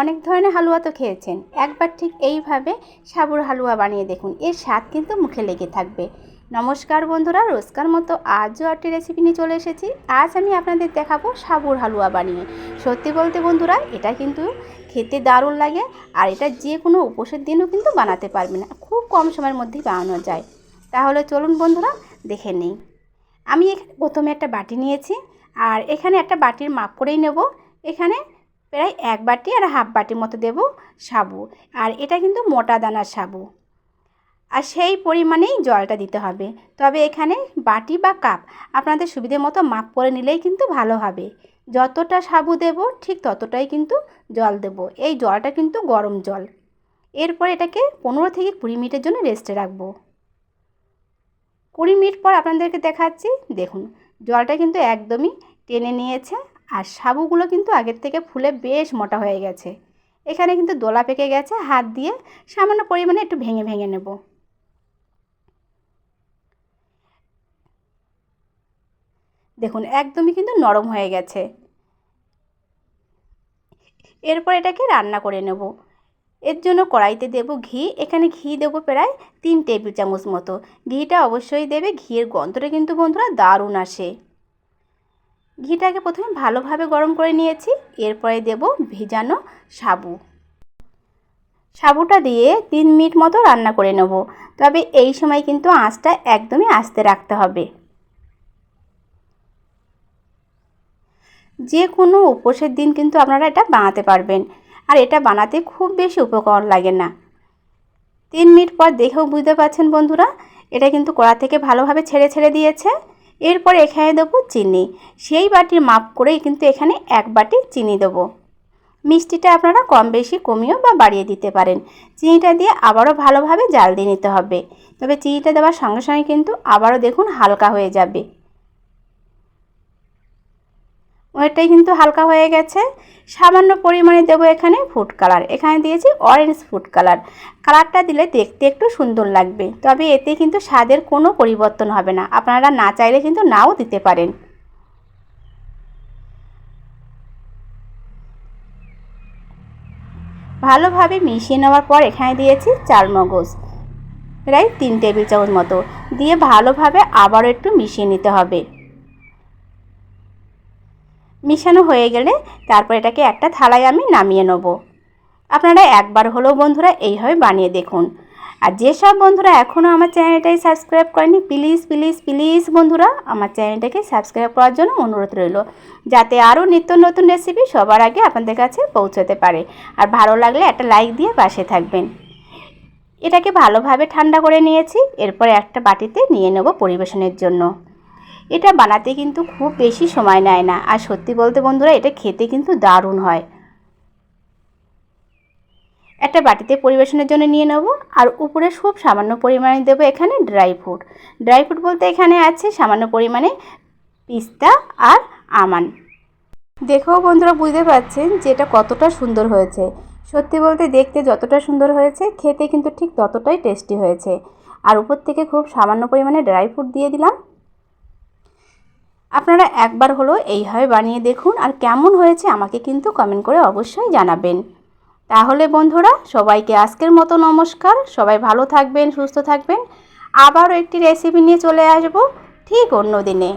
অনেক ধরনের হালুয়া তো খেয়েছেন। একবার ঠিক এইভাবে সাবুর হালুয়া বানিয়ে দেখুন, এর স্বাদ কিন্তু মুখে লেগে থাকবে। নমস্কার বন্ধুরা, রোজকার মতো আজও একটি রেসিপি নিয়ে চলে এসেছি। আজ আমি আপনাদের দেখাবো সাবুর হালুয়া বানিয়ে। সত্যি বলতে বন্ধুরা, এটা কিন্তু খেতে দারুণ লাগে আর এটা যে কোনো উপোসের দিনও কিন্তু বানাতে পারবেন খুব কম সময়ের মধ্যেই বানানো যায়। তাহলে চলুন বন্ধুরা, দেখে নিই। আমি এখানে প্রথমে একটা বাটি নিয়েছি আর এখানে একটা বাটির মাপ করেই নেব। এখানে প্রায় এক বাটি আর হাফ বাটির মতো দেব সাবু। আর এটা কিন্তু মোটা দানার সাবু। আর সেই পরিমাণেই জলটা দিতে হবে। তবে এখানে বাটি বা কাপ আপনাদের সুবিধে মতো মাপ করে নিলেই কিন্তু ভালো হবে। যতটা সাবু দেব, ঠিক ততটাই কিন্তু জল দেব। এই জলটা কিন্তু গরম জল। এরপর এটাকে পনেরো থেকে কুড়ি মিনিটের জন্য রেস্টে রাখব। কুড়ি মিনিট পর আপনাদেরকে দেখাচ্ছি। দেখুন, জলটা কিন্তু একদমই টেনে নিয়েছে। আর সাবুগুলো কিন্তু আগের থেকে ফুলে বেশ মোটা হয়ে গেছে। এখানে কিন্তু দোলা পেকে গেছে, হাত দিয়ে সামান্য পরিমাণে একটু ভেঙে ভেঙে নেব। দেখুন, একদমই কিন্তু নরম হয়ে গেছে। এরপর এটাকে রান্না করে নেব। এর জন্য কড়াইতে দেব ঘি। এখানে ঘি দেবো প্রায় তিন টেবিল চামচ মতো। ঘিটা অবশ্যই দেবে, ঘিয়ের গন্ধটা কিন্তু বন্ধুরা দারুণ আসে। ঘিটাকে প্রথমে ভালোভাবে গরম করে নিয়েছি, এরপরে দেব ভেজানো সাবু। সাবুটা দিয়ে তিন মিনিট মতো রান্না করে নেব, তবে এই সময় কিন্তু আঁচটা একদমই আস্তে রাখতে হবে। যে কোনো উপোসের দিন কিন্তু আপনারা এটা বানাতে পারবেন, আর এটা বানাতে খুব বেশি উপকরণ লাগে না। তিন মিনিট পর দেখেও বুঝতে পারছেন বন্ধুরা, এটা কিন্তু কড়া থেকে ভালোভাবে ছেড়ে ছেড়ে দিয়েছে। এরপর এখানে দেবো চিনি। সেই বাটির মাপ করেই কিন্তু এখানে এক বাটি চিনি দেবো। মিষ্টিটা আপনারা কম বেশি কমিয়েও বা বাড়িয়ে দিতে পারেন। চিনিটা দিয়ে আবারও ভালোভাবে জাল দিয়ে নিতে হবে। তবে চিনিটা দেওয়ার সঙ্গে সঙ্গে কিন্তু আবারও দেখুন হালকা হয়ে যাবে। ওইটাই কিন্তু হালকা হয়ে গেছে। সামান্য পরিমাণে দেবো এখানে ফুড কালার। এখানে দিয়েছি অরেঞ্জ ফুড কালার। কালারটা দিলে দেখতে একটু সুন্দর লাগবে। তবে এতে কিন্তু স্বাদের কোনো পরিবর্তন হবে না। আপনারা না চাইলে কিন্তু নাও দিতে পারেন। ভালোভাবে মিশিয়ে নেওয়ার পর এখানে দিয়েছি চাল মগজ প্রায় তিন টেবিল চামচ মতো। দিয়ে ভালোভাবে আবারও একটু মিশিয়ে নিতে হবে। মিশানো হয়ে গেলে তারপর এটাকে একটা থালায় আমি নামিয়ে নেব। আপনারা একবার হলেও বন্ধুরা এইভাবে বানিয়ে দেখুন। আর যেসব বন্ধুরা এখনও আমার চ্যানেলটাই সাবস্ক্রাইব করেনি, প্লিজ প্লিজ প্লিজ বন্ধুরা আমার চ্যানেলটাকে সাবস্ক্রাইব করার জন্য অনুরোধ রইল। যাতে আরও নিত্য নতুন রেসিপি সবার আগে আপনাদের কাছে পৌঁছতে পারে। আর ভালো লাগলে একটা লাইক দিয়ে পাশে থাকবেন। এটাকে ভালোভাবে ঠান্ডা করে নিয়েছি। এরপরে একটা বাটিতে নিয়ে নেব পরিবেশনের জন্য। এটা বানাতে কিন্তু খুব বেশি সময় নেয় না। আর সত্যি বলতে বন্ধুরা, এটা খেতে কিন্তু দারুণ হয়। একটা বাটিতে পরিবেশনের জন্য নিয়ে নেব, আর উপরে খুব সামান্য পরিমাণে দেবো এখানে ড্রাই ফ্রুট ড্রাই ফ্রুট বলতে এখানে আছে সামান্য পরিমাণে পিস্তা আর আমান। দেখেও বন্ধুরা, বুঝতে পারছেন যে এটা কতটা সুন্দর হয়েছে। সত্যি বলতে দেখতে যতটা সুন্দর হয়েছে, খেতে কিন্তু ঠিক ততটাই টেস্টি হয়েছে। আর উপর থেকে খুব সামান্য পরিমাণে ড্রাই ফ্রুট দিয়ে দিলাম। আপনারা একবার হলো এইভাবে বানিয়ে দেখুন আর কেমন হয়েছে আমাকে কিন্তু কমেন্ট করে অবশ্যই জানাবেন। তাহলে বন্ধুরা, সবাইকে আজকের মতো নমস্কার। সবাই ভালো থাকবেন, সুস্থ থাকবেন। আবারও একটি রেসিপি নিয়ে চলে আসব ঠিক অন্য দিনে